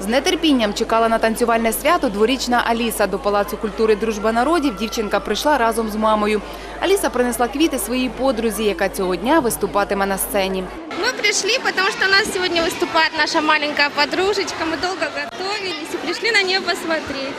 З нетерпінням чекала на танцювальне свято дворічна Аліса. До Палацу культури Дружба народів дівчинка прийшла разом з мамою. Аліса принесла квіти своїй подрузі, яка цього дня виступатиме на сцені. Мы пришли, потому что у нас сегодня выступает наша маленькая подружечка. Мы долго готовились и пришли на нее посмотреть.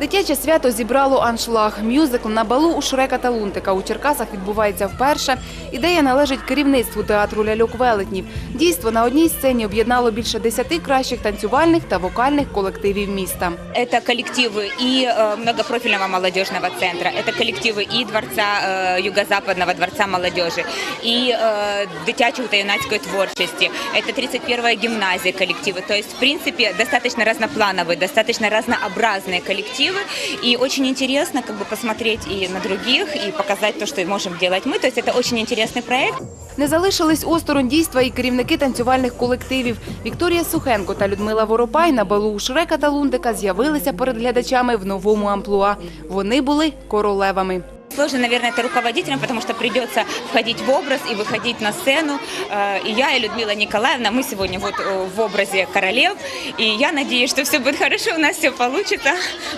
Дитяче свято зібрало аншлаг. Мюзикл на балу у Шрека та Лунтика у Черкасах відбувається вперше. Ідея належить керівництву театру ляльок велетнів. Дійство на одній сцені об'єднало більше десяти кращих танцювальних та вокальних колективів міста. Это коллективы и э, многопрофильного молодежного центра, это коллективы и Дворца э, Юго-Западного Дворца молодежи, и э, дитячого та юнацької творчості, это 31-я гимназия коллективы. То есть, в принципе, достаточно разноплановые, достаточно разнообразные коллективы. И очень интересно как бы посмотреть и на других, и показать то, что можем делать мы. То есть это очень интересный проект. Не залишились осторонь дійства і керівники танцювальних колективів. Вікторія Сухенко та Людмила Воропай на балу у Шрека та Лундика з'явилися перед глядачами в новому амплуа. Вони були королевами. Сложно, наверное, это руководителям, потому что придется входить в образ и выходить на сцену. Э, И я, и Людмила Николаевна, мы сегодня вот э, в образе королев. И я надеюсь, что все будет хорошо, у нас все получится.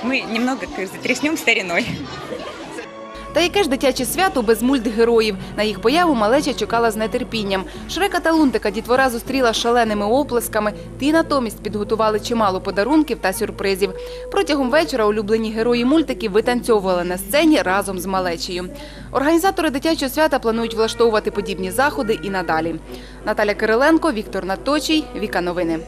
Мы немного как говорится, тряхнем стариной. Та яке ж дитяче свято без мультгероїв? На їх появу малеча чекала з нетерпінням. Шрека та Лунтика дітвора зустріла шаленими оплесками. Ті натомість підготували чимало подарунків та сюрпризів. Протягом вечора улюблені герої мультиків витанцьовували на сцені разом з малечею. Організатори дитячого свята планують влаштовувати подібні заходи і надалі. Наталя Кириленко, Віктор Наточій, Віка Новини.